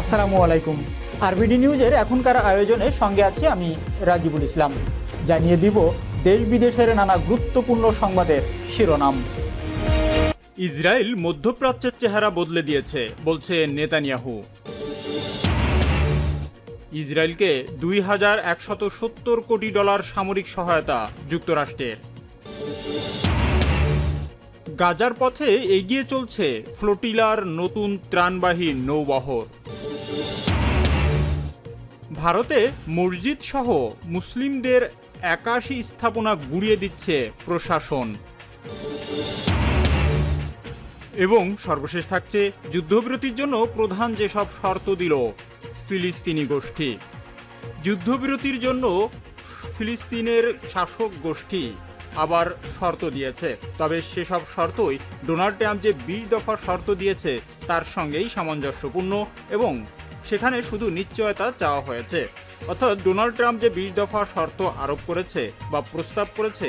আসসালামু আলাইকুম। আরবিডি নিউজের এখনকার আয়োজনে সঙ্গে আছি আমি রাজিবুল ইসলাম। জানিয়ে দিব দেশ বিদেশের নানা গুরুত্বপূর্ণ সংবাদের শিরোনাম। ইসরায়েল মধ্যপ্রাচ্যের চেহারা বদলে দিয়েছে, বলছে নেতানিয়াহু। ইসরায়েলকে দুই হাজার একশত সত্তর কোটি ডলার সামরিক সহায়তা যুক্তরাষ্ট্রের। গাজার পথে এগিয়ে চলছে ফ্লোটিলার নতুন ত্রাণবাহী নৌবহর। ভারতে মসজিদ সহ মুসলিমদের একাশি স্থাপনা গুড়িয়ে দিচ্ছে প্রশাসন। এবং সর্বশেষ থাকছে যুদ্ধবিরতির জন্য প্রধান যেসব শর্ত দিল ফিলিস্তিনি গোষ্ঠী। যুদ্ধবিরতির জন্য ফিলিস্তিনের শাসক গোষ্ঠী আবার শর্ত দিয়েছে। তবে সেসব শর্তই ডোনাল্ড ট্রাম্প যে বিশ দফা শর্ত দিয়েছে, তার সঙ্গেই সামঞ্জস্যপূর্ণ এবং সেখানে শুধু নিশ্চয়তা চাওয়া হয়েছে। অর্থাৎ ডোনাল্ড ট্রাম্প যে বিশ দফা শর্ত আরোপ করেছে বা প্রস্তাব করেছে,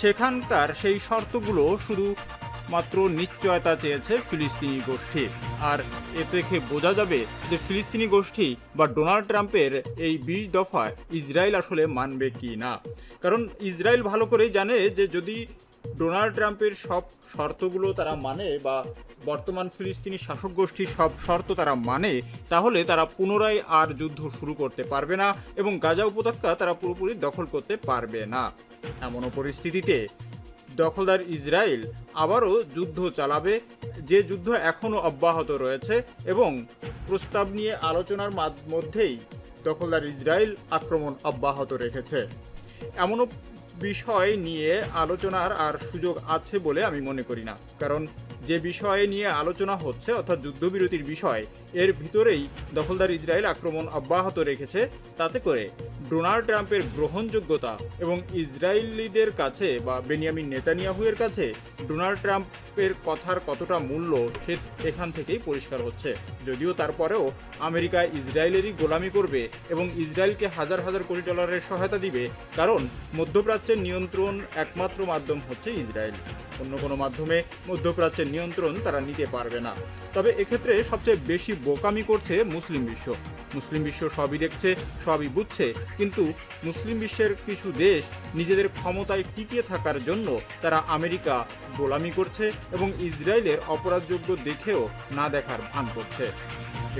সেখানকার সেই শর্তগুলো শুধু মাত্র নিশ্চয়তা চেয়েছে ফিলিস্তিনি গোষ্ঠী। আর এ থেকে বোঝা যাবে যে ফিলিস্তিনি গোষ্ঠী বা ডোনাল্ড ট্রাম্পের এই বিশ দফায় ইসরায়েল আসলে মানবে কি না। কারণ ইসরায়েল ভালো করেই জানে যে যদি ডোনাল্ড ট্রাম্পের সব শর্তগুলো তারা মানে বা বর্তমান ফিলিস্তিনি শাসক গোষ্ঠীর সব শর্ত তারা মানে তাহলে তারা পুনরায় আর যুদ্ধ শুরু করতে পারবে না এবং গাজা উপত্যকা তারা পুরোপুরি দখল করতে পারবে না। এমনও পরিস্থিতিতে দখলদার ইসরায়েল আবারও যুদ্ধ চালাবে, যে যুদ্ধ এখনও অব্যাহত রয়েছে এবং প্রস্তাব নিয়ে আলোচনার মধ্যেই দখলদার ইসরায়েল আক্রমণ অব্যাহত রেখেছে। এমনও বিষয় নিয়ে আলোচনার আর সুযোগ আছে বলে আমি মনে করি না, কারণ যে বিষয়ে নিয়ে আলোচনা হচ্ছে, অর্থাৎ যুদ্ধবিরতির বিষয়, এর ভিতরেই দখলদার ইসরায়েল আক্রমণ অব্যাহত রেখেছে। তাতে করে ডোনাল্ড ট্রাম্পের গ্রহণযোগ্যতা এবং ইসরায়েলিদের কাছে বা বেনিয়ামিন নেতানিয়াহুয়ের কাছে ডোনাল্ড ট্রাম্পের কথার কতটা মূল্য সে এখান থেকেই পরিষ্কার হচ্ছে। যদিও তারপরেও আমেরিকা ইসরায়েলেরই গোলামি করবে এবং ইসরায়েলকে হাজার হাজার কোটি ডলারের সহায়তা দিবে, কারণ মধ্যপ্রাচ্যের নিয়ন্ত্রণ একমাত্র মাধ্যম হচ্ছে ইসরায়েল। অন্য কোনো মাধ্যমে মধ্যপ্রাচ্যের নিয়ন্ত্রণ তারা নিতে পারবে না। তবে এক্ষেত্রে সবচেয়ে বেশি বোকামি করছে মুসলিম বিশ্ব। মুসলিম বিশ্ব সবই দেখছে, সবই বুঝছে। কিন্তু মুসলিম বিশ্বের কিছু দেশ নিজেদের ক্ষমতায় টিকিয়ে থাকার জন্য তারা আমেরিকা গোলামি করছে এবং ইসরায়েলের অপরাধযোগ্য দেখেও না দেখার ভান করছে।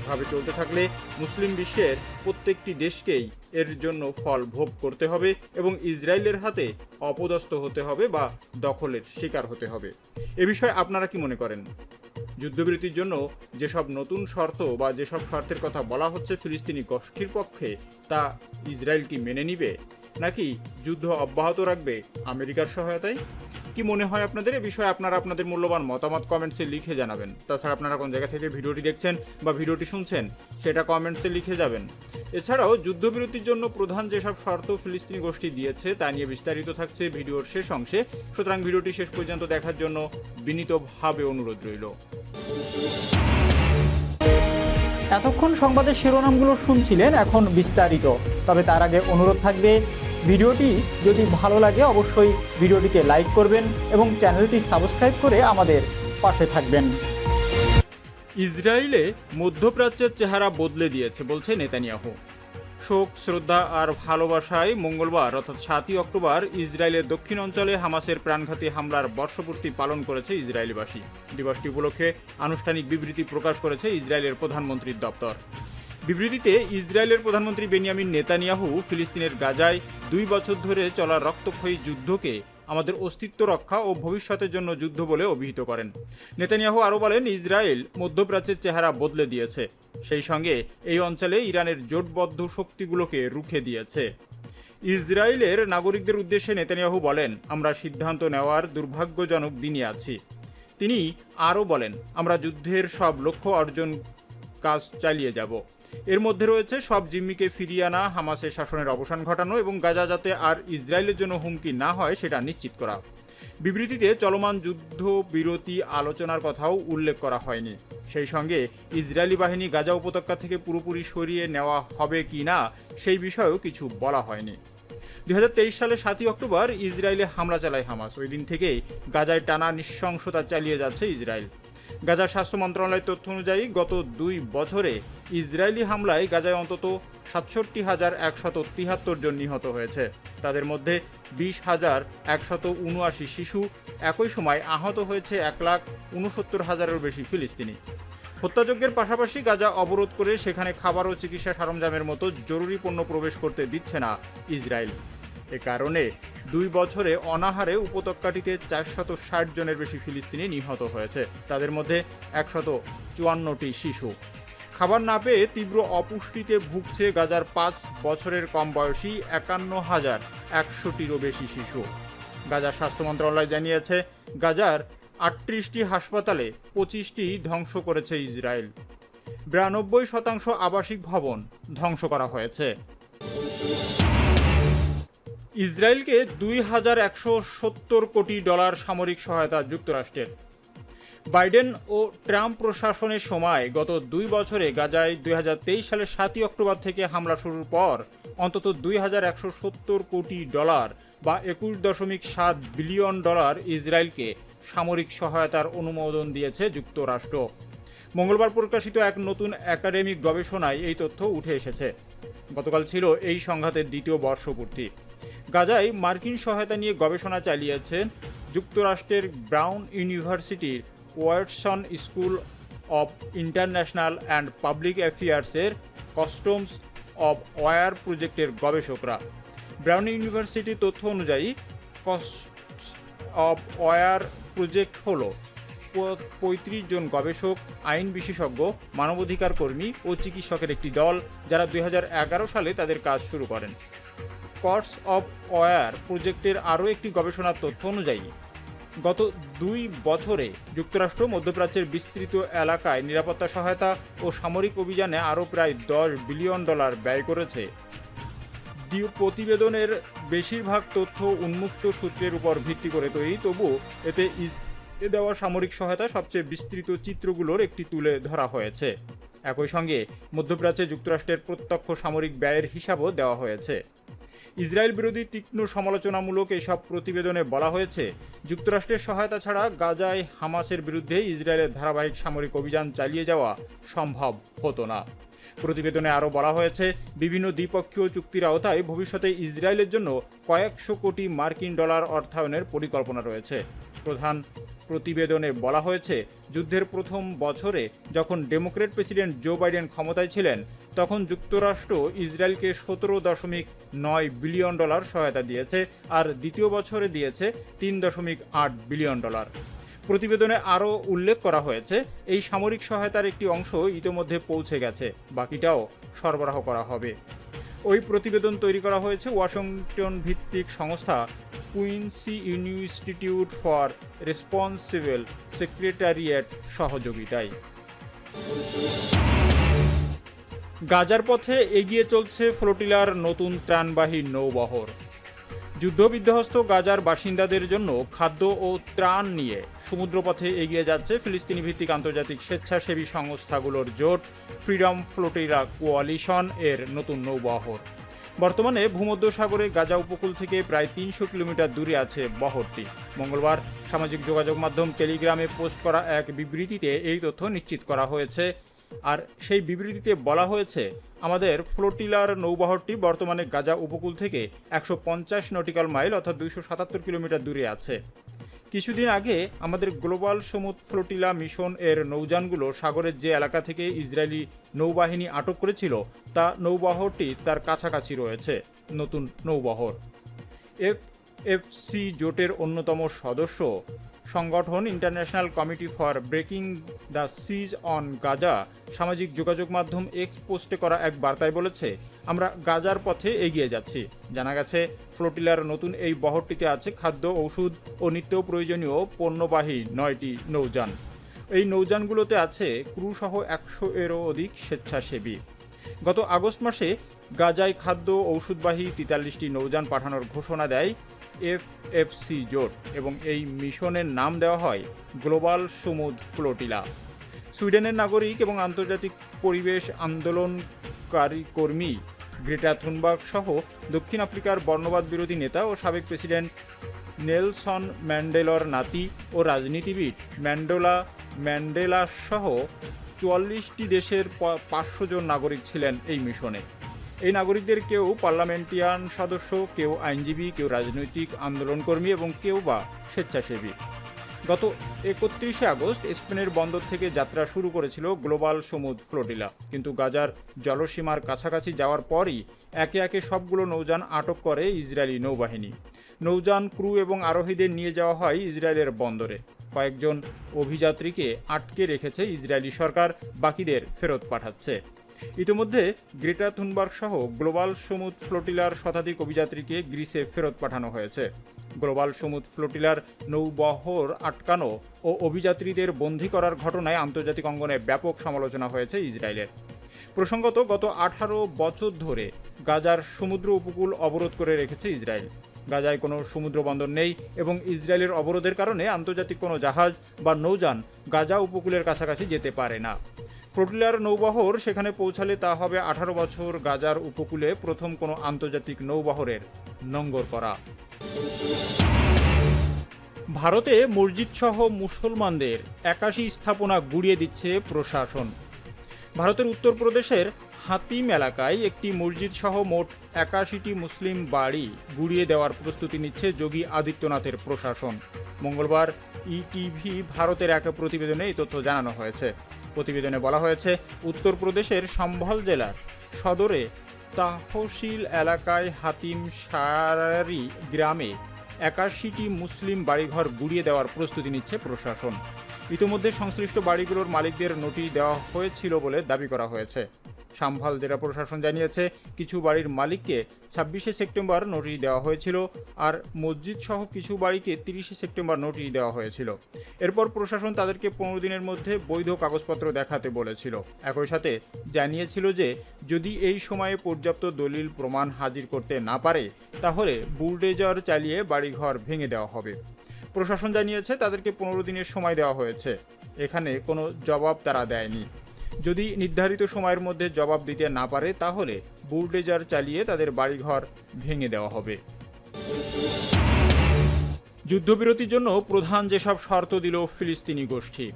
এভাবে চলতে থাকলে মুসলিম বিশ্বের প্রত্যেকটি দেশকেই এর জন্য ফল ভোগ করতে হবে এবং ইসরায়েলের হাতে অপদস্থ হতে হবে বা দখলের শিকার হতে হবে। এ বিষয়ে আপনারা কি মনে করেন? যুদ্ধবিরতির জন্য যেসব নতুন শর্ত বা যেসব শর্তের কথা বলা হচ্ছে ফিলিস্তিনি গোষ্ঠীর পক্ষে, তা ইসরায়েল কি মেনে নিবে? নাকি যুদ্ধ অব্যাহত রাখবে আমেরিকার সহায়তায়? কি মনে হয় আপনাদের? এ বিষয়ে আপনারা আপনাদের মূল্যবান মতামত কমেন্টসে লিখে জানাবেন। তাছাড়া আপনারা কোন জায়গা থেকে ভিডিওটি দেখছেন বা ভিডিওটি শুনছেন, সেটা কমেন্টসে লিখে যাবেন। এছাড়াও যুদ্ধবিরতির জন্য প্রধান যেসব শর্ত ফিলিস্তিনি গোষ্ঠী দিয়েছে, তা নিয়ে বিস্তারিত থাকছে ভিডিওর শেষ অংশে। সুতরাং ভিডিওটি শেষ পর্যন্ত দেখার জন্য বিনীতভাবে অনুরোধ রইল। এতক্ষণ সংবাদের শিরোনামগুলো শুনছিলেন এখন বিস্তারিত। তবে তার আগে অনুরোধ থাকবে, ভিডিওটি যদি ভালো লাগে অবশ্যই ভিডিওটিকে লাইক করবেন এবং চ্যানেলটি সাবস্ক্রাইব করে আমাদের পাশে থাকবেন। ইসরায়েলে মধ্যপ্রাচ্যের চেহারা বদলে দিয়েছে বলছে নেতানিয়াহু। শোক, শ্রদ্ধা আর ভালোবাসায় মঙ্গলবার অর্থাৎ সাতই অক্টোবর ইসরায়েলের দক্ষিণ অঞ্চলে হামাসের প্রাণঘাতী হামলার বর্ষপূর্তি পালন করেছে ইসরায়েলিবাসী। দিবসটি উপলক্ষে আনুষ্ঠানিক বিবৃতি প্রকাশ করেছে ইসরায়েলের প্রধানমন্ত্রীর দপ্তর। বিবৃতিতে ইসরায়েলের প্রধানমন্ত্রী বেনিয়ামিন নেতানিয়াহু ফিলিস্তিনের গাজায় দুই বছর ধরে চলা রক্তক্ষয়ী যুদ্ধকে আমাদের অস্তিত্ব রক্ষা ও ভবিষ্যতের জন্য যুদ্ধ বলে অভিহিত করেন। নেতানিয়াহু আরও বলেন, ইসরায়েল মধ্যপ্রাচ্যের চেহারা বদলে দিয়েছে। সেই সঙ্গে এই অঞ্চলে ইরানের জোটবদ্ধ শক্তিগুলোকে রুখে দিয়েছে। ইসরায়েলের নাগরিকদের উদ্দেশ্যে নেতানিয়াহু বলেন, আমরা সিদ্ধান্ত নেওয়ার দুর্ভাগ্যজনক দিনে আছি। তিনি আরও বলেন, আমরা যুদ্ধের সব লক্ষ্য অর্জন কাজ চালিয়ে যাব। এর মধ্যে রয়েছে সব জিম্মিকে ফিরিয়ে আনা, হামাসের শাসনের অবসান ঘটানো এবং গাজা যাতে আর ইসরায়েলের জন্য হুমকি না হয় সেটা নিশ্চিত করা। বিবৃতিতে চলমান যুদ্ধ বিরতি আলোচনার কথাও উল্লেখ করা হয়নি। সেই সঙ্গে ইসরায়েলি বাহিনী গাজা উপত্যকা থেকে পুরোপুরি সরিয়ে নেওয়া হবে কি না, সেই বিষয়েও কিছু বলা হয়নি। দু হাজার তেইশ সালে সাতই অক্টোবর ইসরায়েলে হামলা চালায় হামাস। ওই দিন থেকেই গাজায় টানা নৃশংসতা চালিয়ে যাচ্ছে ইসরায়েল। গাজার স্বাস্থ্য মন্ত্রণালয়ের তথ্য অনুযায়ী গত দুই বছরে ইসরায়েলি হামলায় গাজায় অন্তত সাতষট্টি হাজার একশত তিহাত্তর জন নিহত হয়েছে। তাদের মধ্যে বিশ হাজার একশত উনআশি শিশু একই সময় আহত হয়েছে এক লাখ উনসত্তর হাজারেরও বেশি ফিলিস্তিনি। হত্যাযজ্ঞের পাশাপাশি গাজা অবরোধ করে সেখানে খাবার ও চিকিৎসা সরঞ্জামের মতো জরুরি পণ্য প্রবেশ করতে দিচ্ছে না ইসরায়েল। এ কারণে দুই বছরে অনাহারে উপত্যকাটিতে চারশত ষাট জনের বেশি ফিলিস্তিনি নিহত হয়েছে। তাদের মধ্যে একশত চুয়ান্নটি শিশু। খাবার না পেয়ে তীব্র অপুষ্টিতে ভুগছে গাজার পাঁচ বছরের কম বয়সী একান্ন হাজার একশোটিরও বেশি শিশু। গাজার স্বাস্থ্য মন্ত্রণালয় জানিয়েছে, গাজার আটত্রিশটি হাসপাতালে পঁচিশটি ধ্বংস করেছে ইসরায়েল। বিরানব্বই শতাংশ আবাসিক ভবন ধ্বংস করা হয়েছে। ইসরায়েলকে দুই হাজার একশো সত্তর কোটি ডলার সামরিক সহায়তা যুক্তরাষ্ট্রের। বাইডেন ও ট্রাম্প প্রশাসনের সময় গত দুই বছরে গাজায় দুই হাজার তেইশ সালের সাতই অক্টোবর থেকে হামলা শুরুর পর অন্তত দুই হাজার একশো সত্তর কোটি ডলার বা একুশ দশমিক সাত বিলিয়ন ডলার ইসরায়েলকে সামরিক সহায়তার অনুমোদন দিয়েছে যুক্তরাষ্ট্র। মঙ্গলবার প্রকাশিত এক নতুন একাডেমিক গবেষণায় এই তথ্য উঠে এসেছে। গতকাল ছিল এই সংঘাতের দ্বিতীয় বর্ষপূর্তি। গাজায় মার্কিন সহায়তা নিয়ে গবেষণা চালিয়েছেন যুক্তরাষ্ট্রের ব্রাউন ইউনিভার্সিটির Watson school of international and public অ্যাফেয়ার্সের costs of war প্রজেক্টের গবেষকরা। ব্রাউন ইউনিভার্সিটির তথ্য অনুযায়ী কস্ট অব ওয়ার প্রজেক্ট হল। পঁয়ত্রিশ জন গবেষক, আইন বিশেষজ্ঞ, মানবাধিকার কর্মী ও চিকিৎসকের একটি দল যারা দুই হাজার এগারো সালে তাদের কাজ শুরু করেন। কর্স অফ ওয়ার প্রজেক্টের আরও একটি গবেষণার তথ্য অনুযায়ী, গত দুই বছরে যুক্তরাষ্ট্র, মধ্যপ্রাচ্যের বিস্তৃত এলাকায় নিরাপত্তা সহায়তা ও সামরিক অভিযানে আরও প্রায় দশ বিলিয়ন ডলার ব্যয় করেছে। প্রতিবেদনের বেশিরভাগ তথ্য উন্মুক্ত সূত্রের উপর ভিত্তি করে তৈরি। তবু এতে দেওয়া সামরিক সহায়তা সবচেয়ে বিস্তৃত চিত্রগুলোর একটি তুলে ধরা হয়েছে। একই সঙ্গে মধ্যপ্রাচ্যে যুক্তরাষ্ট্রের প্রত্যক্ষ সামরিক ব্যয়ের হিসাবও দেওয়া হয়েছে। ইসরায়েল বিরোধী তীক্ষ্ণ সমালোচনামূলক এসব প্রতিবেদনে বলা হয়েছে, যুক্তরাষ্ট্রের সহায়তা ছাড়া গাজায় হামাসের বিরুদ্ধে ইসরায়েলের ধারাবাহিক সামরিক অভিযান চালিয়ে যাওয়া সম্ভব হতো না। প্রতিবেদনে আরও বলা হয়েছে, বিভিন্ন দ্বিপক্ষীয় চুক্তির আওতায় ভবিষ্যতে ইসরায়েলের জন্য কয়েকশো কোটি মার্কিন ডলার অর্থায়নের পরিকল্পনা রয়েছে। প্রধান প্রতিবেদনে বলা হয়েছে, যুদ্ধের প্রথম বছরে যখন ডেমোক্রেট প্রেসিডেন্ট জো বাইডেন ক্ষমতায় ছিলেন, তখন যুক্তরাষ্ট্র ইসরায়েলকে সতেরো দশমিক নয় বিলিয়ন ডলার সহায়তা দিয়েছে, আর দ্বিতীয় বছরে দিয়েছে তিন দশমিক আট বিলিয়ন ডলার। প্রতিবেদনে আরও উল্লেখ করা হয়েছে, এই সামরিক সহায়তার একটি অংশ ইতোমধ্যে পৌঁছে গেছে, বাকিটাও সরবরাহ করা হবে। ওই প্রতিবেদন তৈরি করা হয়েছে ওয়াশিংটন ভিত্তিক সংস্থা Quincy Institute for Responsible secretariat সহযোগিতায়। গাজার পথে এগিয়ে চলছে ফ্লোটিলার নতুন ত্রাণবাহী নৌবহর। যুদ্ধবিধ্বস্ত গাজার বাসিন্দাদের জন্য খাদ্য ও ত্রাণ নিয়ে সমুদ্রপথে এগিয়ে যাচ্ছে ফিলিস্তিনি ভিত্তিক আন্তর্জাতিক স্বেচ্ছাসেবী সংস্থাগুলোর জোট ফ্রিডম ফ্লোটিরা কোয়ালিশন এর নতুন নৌবহর। বর্তমানে ভূমধ্যসাগরে গাজা উপকূল থেকে প্রায় তিনশো কিলোমিটার দূরে আছে বহরটি। মঙ্গলবার সামাজিক যোগাযোগ মাধ্যম টেলিগ্রামে পোস্ট করা এক বিবৃতিতে এই তথ্য নিশ্চিত করা হয়েছে। আর সেই বিবৃতিতে বলা হয়েছে, আমাদের ফ্লোটিলার নৌবহরটি বর্তমানে গাজা উপকূল থেকে একশো পঞ্চাশ নটিক্যাল মাইল অর্থাৎ দুইশো সাতাত্তর কিলোমিটার দূরে আছে। কিছুদিন আগে আমাদের গ্লোবাল সমুদ্র ফ্লোটিলা মিশন এর নৌযানগুলো সাগরের যে এলাকা থেকে ইসরায়েলি নৌবাহিনী আটক করেছিল, তা নৌবহরটি তার কাছাকাছি রয়েছে, নতুন নৌবহর। এফ, এফসি জোটের অন্যতম সদস্য সংগঠন International Committee for Breaking the Siege on Gaza সামাজিক যোগাযোগ মাধ্যম এক্স পোস্টে করা এক বার্তায় বলেছে, আমরা গাজার পথে এগিয়ে যাচ্ছি। জানা গেছে, ফ্লোটিলার নতুন এই বহরটিতে আছে খাদ্য, ঔষধ ও নিত্য প্রয়োজনীয় পণ্যবাহী নয়টি নৌযান। এই নৌযানগুলোতে আছে ক্রুসহ একশো এরও অধিক স্বেচ্ছাসেবী। গত আগস্ট মাসে গাজায় খাদ্য, ঔষধবাহী তেতাল্লিশটি নৌযান পাঠানোর ঘোষণা দেয় এফএফসি জোট এবং এই মিশনের নাম দেওয়া হয় গ্লোবাল সুমুদ ফ্লোটিলা। সুইডেনের নাগরিক এবং আন্তর্জাতিক পরিবেশ আন্দোলনকারী কর্মী গ্রেটা থুনবার্গ সহ দক্ষিণ আফ্রিকার বর্ণবাদ বিরোধী নেতা ও সাবেক প্রেসিডেন্ট নেলসন ম্যান্ডেলর নাতি ও রাজনীতিবিদ ম্যান্ডোলা ম্যান্ডেলা সহ চুয়াল্লিশটি দেশের পাঁচশো জন নাগরিক ছিলেন এই মিশনে। এই নাগরিকদের কেউ পার্লামেন্টিয়ান সদস্য, কেউ আইনজীবী, কেউ রাজনৈতিক আন্দোলনকর্মী এবং কেউ বা স্বেচ্ছাসেবী। গত একত্রিশে আগস্ট স্পেনের বন্দর থেকে যাত্রা শুরু করেছিল গ্লোবাল সমুদ্র ফ্লোটিলা কিন্তু গাজার জলসীমার কাছাকাছি যাওয়ার পরই একে একে সবগুলো নৌযান আটক করে ইসরায়েলি নৌবাহিনী। নৌযান, ক্রু এবং আরোহীদের নিয়ে যাওয়া হয় ইসরায়েলের বন্দরে। কয়েকজন অভিযাত্রীকে আটকে রেখেছে ইসরায়েলি সরকার, বাকিদের ফেরত পাঠাচ্ছে। ইতিমধ্যে গ্রেটা থুনবার্গ সহ গ্লোবাল সমুদ্র ফ্লোটিলার শতাধিক অভিযাত্রীকে গ্রিসে ফেরত পাঠানো হয়েছে। গ্লোবাল সমুদ্র ফ্লোটিলার নৌবহর আটকানো ও অভিযাত্রীদের বন্দী করার ঘটনায় আন্তর্জাতিক অঙ্গনে ব্যাপক সমালোচনা হয়েছে ইসরায়েলের। প্রসঙ্গত, গত আঠারো বছর ধরে গাজার সমুদ্র উপকূল অবরোধ করে রেখেছে ইসরায়েল। গাজায় কোনো সমুদ্র বন্দর নেই এবং ইসরায়েলের অবরোধের কারণে আন্তর্জাতিক কোনো জাহাজ বা নৌযান গাজা উপকূলের কাছাকাছি যেতে পারে না। ফ্লোটিলার নৌবহর সেখানে পৌঁছালে তা হবে আঠারো বছর গাজার উপকূলে প্রথম কোনো আন্তর্জাতিক নৌবহরের নঙ্গর করা। ভারতে মসজিদ সহ মুসলমানদের একাশি স্থাপনা গুড়িয়ে দিচ্ছে প্রশাসন। ভারতের উত্তরপ্রদেশের হাতিম এলাকায় একটি মসজিদ সহ মোট একাশিটি মুসলিম বাড়ি গুড়িয়ে দেওয়ার প্রস্তুতি নিচ্ছে যোগী আদিত্যনাথের প্রশাসন। মঙ্গলবার ইটিভি ভারতের এক প্রতিবেদনে এই তথ্য জানানো হয়েছে। প্রতিবেদনে বলা হয়েছে, উত্তরপ্রদেশের সম্ভল জেলার সদরে তাহসিল এলাকায় হাতিম সারারি গ্রামে একাশিটি মুসলিম বাড়িঘর গুড়িয়ে দেওয়ার প্রস্তুতি নিচ্ছে প্রশাসন। ইতিমধ্যে সংশ্লিষ্ট বাড়িগুলোর মালিকদের নোটিশ দেওয়া হয়েছিল বলে দাবি করা হয়েছে। সাম্ভাল জেলা প্রশাসন জানিয়েছে, কিছু বাড়ির মালিককে ছাব্বিশে সেপ্টেম্বর নোটিশ দেওয়া হয়েছিল আর মসজিদ সহ কিছু বাড়িকে তিরিশে সেপ্টেম্বর নোটিশ দেওয়া হয়েছিল। এরপর প্রশাসন তাদেরকে পনেরো দিনের মধ্যে বৈধ কাগজপত্র দেখাতে বলেছিল। একই সাথে জানিয়েছিল যে, যদি এই সময়ে পর্যাপ্ত দলিল প্রমাণ হাজির করতে না পারে, তাহলে বুলডেজার চালিয়ে বাড়িঘর ভেঙে দেওয়া হবে। প্রশাসন জানিয়েছে, তাদেরকে পনেরো দিনের সময় দেওয়া হয়েছে। এখানে কোনো জবাব তারা দেয়নি। যদি নির্ধারিত সময়ের মধ্যে জবাব দিতে না পারে, তাহলে বুলডেজার চালিয়ে তাদের বাড়িঘর ভেঙে দেওয়া হবে। যুদ্ধবিরতির জন্য প্রধান যেসব শর্ত দিল ফিলিস্তিনি গোষ্ঠী।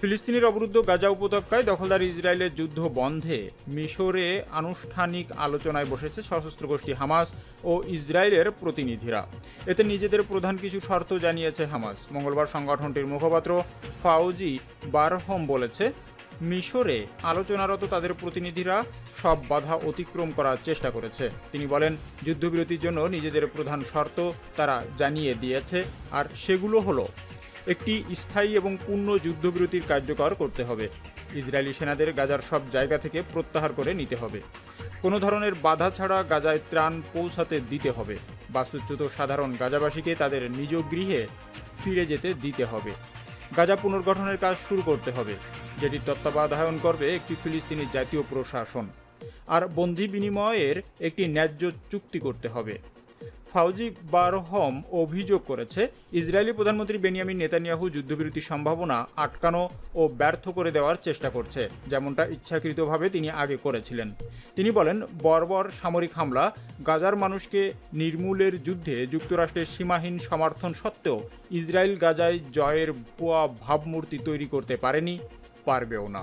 ফিলিস্তিনের অবরুদ্ধ গাজা উপত্যকায় দখলদার ইসরায়েলের যুদ্ধ বন্ধে মিশরে আনুষ্ঠানিক আলোচনায় বসেছে সশস্ত্র গোষ্ঠী হামাস ও ইসরায়েলের প্রতিনিধিরা। এতে নিজেদের প্রধান কিছু শর্ত জানিয়েছে হামাস। মঙ্গলবার সংগঠনটির মুখপাত্র ফাউজি বারহম বলেছে মিশরে আলোচনারত তাদের প্রতিনিধিরা সব বাধা অতিক্রম করার চেষ্টা করেছে। তিনি বলেন, যুদ্ধবিরতির জন্য নিজেদের প্রধান শর্ত তারা জানিয়ে দিয়েছে, আর সেগুলো হলো, একটি স্থায়ী এবং পূর্ণ যুদ্ধবিরতির কার্যকর করতে হবে। ইসরায়েলি সেনাদের গাজার সব জায়গা থেকে প্রত্যাহার করে নিতে হবে। কোনো ধরনের বাধা ছাড়া গাজায় ত্রাণ পৌঁছাতে দিতে হবে। বাস্তুচ্যুত সাধারণ গাজাবাসীকে তাদের নিজ গৃহে ফিরে যেতে দিতে হবে। গাজা পুনর্গঠনের কাজ শুরু করতে হবে, যেটি তত্ত্বাবধায়ন করবে একটি ফিলিস্তিনি জাতীয় প্রশাসন। আর বন্দি বিনিময়ের একটি ন্যায্য চুক্তি করতে হবে। ফাউজি বারহম অভিযোগ করেছে, ইসরায়েলি প্রধানমন্ত্রী বেনিয়ামিন নেতানিয়াহু যুদ্ধবিরতির সম্ভাবনা আটকানো ও ব্যর্থ করে দেওয়ার চেষ্টা করছে, যেমনটা ইচ্ছাকৃতভাবে তিনি আগে করেছিলেন। তিনি বলেন, বর্বর সামরিক হামলা গাজার মানুষকে নির্মূলের যুদ্ধে যুক্তরাষ্ট্রের সীমাহীন সমর্থন সত্ত্বেও ইসরায়েল গাজায় জয়ের ভুয়া ভাবমূর্তি তৈরি করতে পারেনি, পারবেও না।